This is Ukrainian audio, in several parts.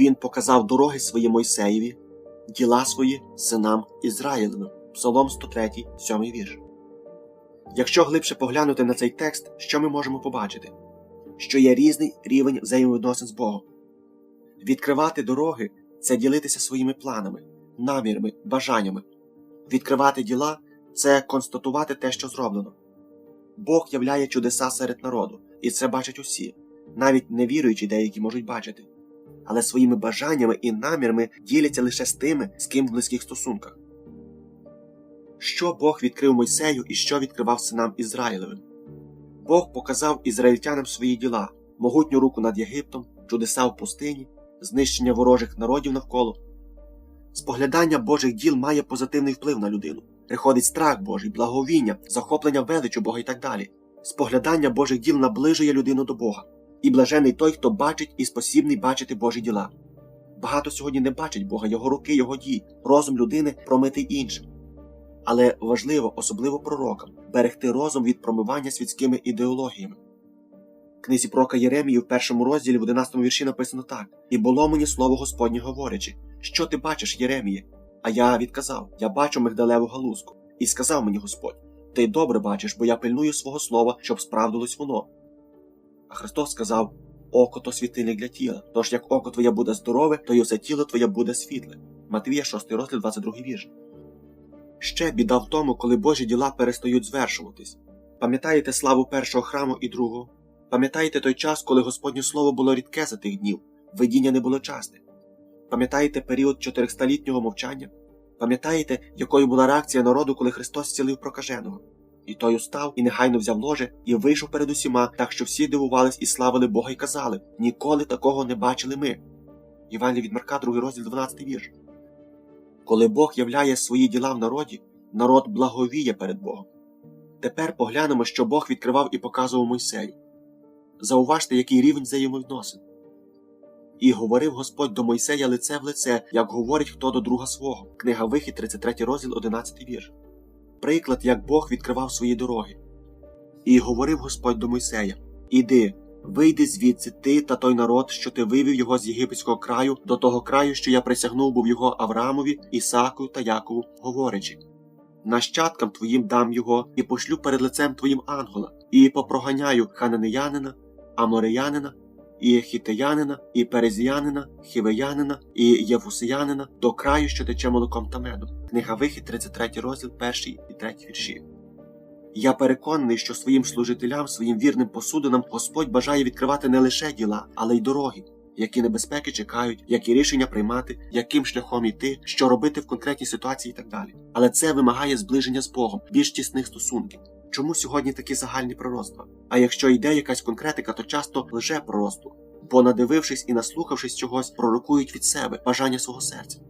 Він показав дороги свої Мойсеєві, діла свої синам Ізраїлевим. Псалом 103, 7 вірш. Якщо глибше поглянути на цей текст, що ми можемо побачити? Що є різний рівень взаємовідносин з Богом. Відкривати дороги це ділитися своїми планами, намірами, бажаннями. Відкривати діла це констатувати те, що зроблено. Бог являє чудеса серед народу, і це бачать усі, навіть невіруючі деякі можуть бачити, але своїми бажаннями і намірами діляться лише з тими, з ким в близьких стосунках. Що Бог відкрив Мойсею і що відкривав синам Ізраїлевим? Бог показав ізраїльтянам свої діла, могутню руку над Єгиптом, чудеса в пустині, знищення ворожих народів навколо. Споглядання Божих діл має позитивний вплив на людину. Приходить страх Божий, благовіння, захоплення величу Бога і так далі. Споглядання Божих діл наближує людину до Бога, і блажений той, хто бачить і спосібний бачити Божі діла. Багато сьогодні не бачить Бога, Його руки, Його дій, розум людини промитий іншим. Але важливо, особливо пророкам, берегти розум від промивання світськими ідеологіями. В книзі пророка Єремії в першому розділі в 11 вірші написано так: І було мені слово Господнє говорячи, що ти бачиш, Єреміє? А я відказав: Я бачу мигдалеву галузку. І сказав мені Господь: Ти добре бачиш, бо я пильную свого слова, щоб справдилось воно. А Христос сказав: Око то світильник для тіла. Тож як око твоє буде здорове, то й усе тіло твоє буде світле. Матвія 6 розділ 22 вірш. Ще біда в тому, коли Божі діла перестають звершуватись. Пам'ятаєте славу першого храму і другого? Пам'ятаєте той час, коли Господнє слово було рідке за тих днів, видіння не було часте? Пам'ятаєте період 400-літнього мовчання? Пам'ятаєте, якою була реакція народу, коли Христос зцілив прокаженого? І той устав і негайно взяв ложе і вийшов перед усіма, так що всі дивувались і славили Бога і казали: ніколи такого не бачили ми. Івангелій від Марка, 2 розділ 12 вірш. Коли Бог являє свої діла в народі, народ благовіє перед Богом. Тепер поглянемо, що Бог відкривав і показував Мойсею. Зауважте, який рівень взаємовідносин. І говорив Господь до Мойсея лице в лице, як говорить хто до друга свого. Книга Вихід, 33 розділ, 11 вірш. Приклад, як Бог відкривав свої дороги. І говорив Господь до Мойсея: Іди, вийди звідси ти та той народ, що ти вивів його з єгипетського краю, до того краю, що я присягнув був його Авраамові, Ісаку та Якову, говорячи. Нащадкам твоїм дам його, і пошлю перед лицем твоїм ангела, і попроганяю хананеянина, амореянина, і хітеянина, і перезіянина, хівеянина, і євусиянина до краю, що тече молоком та медом. Книга Вихід, 33 розділ, 1 і 3 вірші. Я переконаний, що своїм служителям, своїм вірним посудинам Господь бажає відкривати не лише діла, але й дороги, які небезпеки чекають, які рішення приймати, яким шляхом йти, що робити в конкретній ситуації і так далі. Але це вимагає зближення з Богом, більш тісних стосунків. Чому сьогодні такі загальні пророцтва? А якщо йде якась конкретика, то часто лже пророцтво, бо, надивившись і наслухавшись чогось, пророкують від себе бажання свого серця.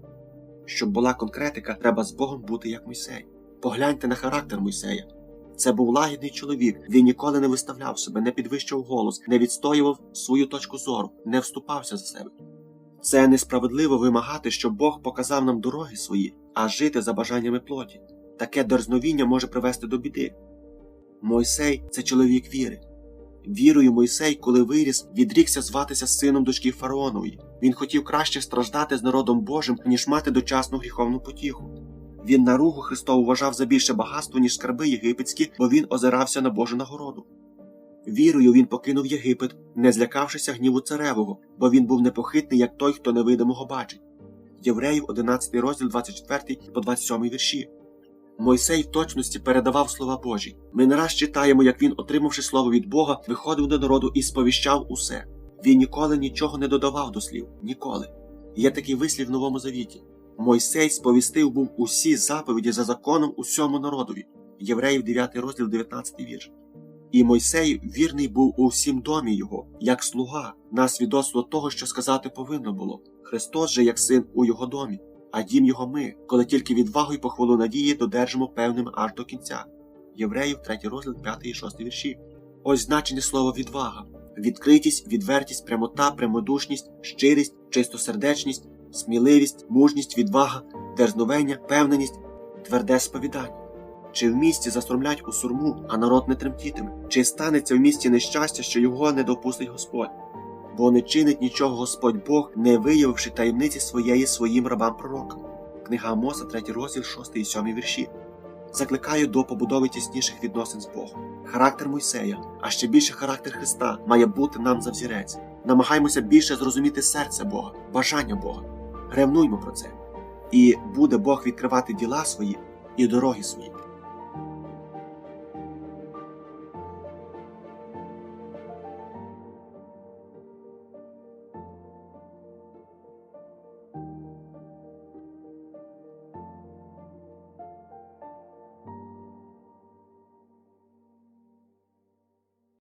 Щоб була конкретика, треба з Богом бути як Мойсей. Погляньте на характер Мойсея. Це був лагідний чоловік. Він ніколи не виставляв себе, не підвищував голос, не відстоював свою точку зору, не вступався за себе. Це несправедливо вимагати, щоб Бог показав нам дороги свої, а жити за бажаннями плоті. Таке дерзновіння може привести до біди. Мойсей це чоловік віри. Вірою Мойсей, коли виріс, відрікся зватися сином дочки Фараонової. Він хотів краще страждати з народом Божим, ніж мати дочасну гріховну потіху. Він наругу Христову вважав за більше багатство, ніж скарби єгипетські, бо він озирався на Божу нагороду. Вірою він покинув Єгипет, не злякавшися гніву царевого, бо він був непохитний, як той, хто невидимого бачить. Євреїв 11 розділ 24 по 27 вірші. Мойсей в точності передавав слова Божі. Ми не раз читаємо, як він, отримавши слово від Бога, виходив до народу і сповіщав усе. Він ніколи нічого не додавав до слів. Ніколи. Є такий вислів в Новому Завіті. Мойсей сповістив був усі заповіді за законом усьому народові. Євреїв 9 розділ 19 вірш. І Мойсей вірний був у всім домі його, як слуга, на свідоцтво того, що сказати повинно було. Христос же як син у його домі, а дім його ми, коли тільки відвагу й похвалу надії додержимо певним аж до кінця. Євреїв 3 розділ 5 і 6 вірші. Ось значення слова відвага. Відкритість, відвертість, прямота, прямодушність, щирість, чистосердечність, сміливість, мужність, відвага, дерзновення, певненість, тверде сповідання. Чи в місті застромлять у сурму, а народ не тремтітиме? Чи станеться в місті нещастя, що його не допустить Господь? Бо не чинить нічого Господь Бог, не виявивши таємниці своєї своїм рабам пророкам. Книга Амоса, 3 розділ, 6 і 7 вірші. Закликаю до побудови тісніших відносин з Богом. Характер Мойсея, а ще більше характер Христа має бути нам за взірець. Намагаємося більше зрозуміти серце Бога, бажання Бога. Ревнуймо про це. І буде Бог відкривати діла свої і дороги свої.